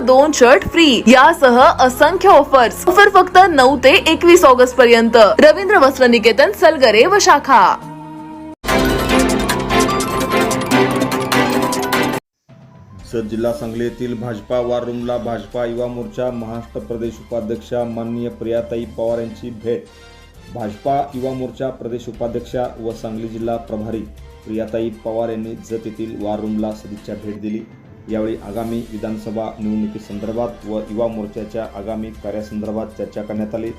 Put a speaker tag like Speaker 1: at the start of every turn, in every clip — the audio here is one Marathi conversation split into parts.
Speaker 1: दोन शर्ट फ्री यासह असंख्य ऑफर्स ऑफर फक्त नऊ ते एकवीस ऑगस्ट पर्यंत. रवींद्र वस्त्र निकेतन सलगरे व शाखा.
Speaker 2: सर जिल्हा सांगली येथील भाजपा वार रूमला भाजपा युवा मोर्चा महाराष्ट्र प्रदेश उपाध्यक्षा माननीय प्रियाताई पवार यांची भेट. भाजपा युवा मोर्चा प्रदेश उपाध्यक्षा व सांगली जिल्हा प्रभारी प्रियाताई पवार यांनी जत येथील वार रूमला सदिच्छा भेट दिली. यावेळी आगामी विधानसभा निवडणुकीसंदर्भात व युवा मोर्चाच्या आगामी कार्यासंदर्भात चर्चा करण्यात आली.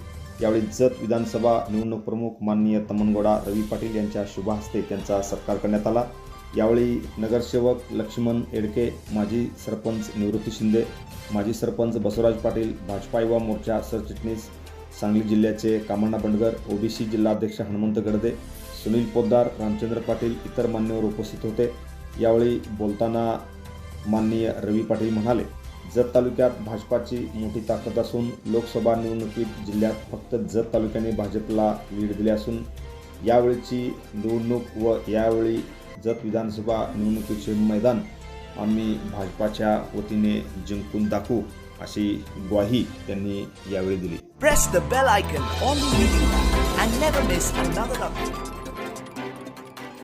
Speaker 2: यावेळी जत विधानसभा निवडणूक प्रमुख माननीय तमनगोडा रवी पाटील यांच्या शुभहस्ते त्यांचा सत्कार करण्यात आला. यावेळी नगरसेवक लक्ष्मण एडके माजी सरपंच निवृत्ती शिंदे माजी सरपंच बसवराज पाटील भाजपा युवा मोर्चा सरचिटणीस सांगली जिल्ह्याचे कामण्णा बंडगर ओबीसी जिल्हाध्यक्ष हनुमंत गडदे सुनील पोद्दार रामचंद्र पाटील इतर मान्यवर उपस्थित होते. यावेळी बोलताना माननीय रवी पाटील म्हणाले जत तालुक्यात भाजपाची मोठी ताकद असून लोकसभा निवडणुकीत जिल्ह्यात फक्त जत तालुक्याने भाजपला लीड दिली असून यावेळची निवडणूक व यावेळी जत विधानसभा निवडणुकीचे मैदान आम्ही भाजपाच्या वतीने जिंकून दाखवू अशी ग्वाही त्यांनी यावेळी दिली.
Speaker 3: Press the bell icon on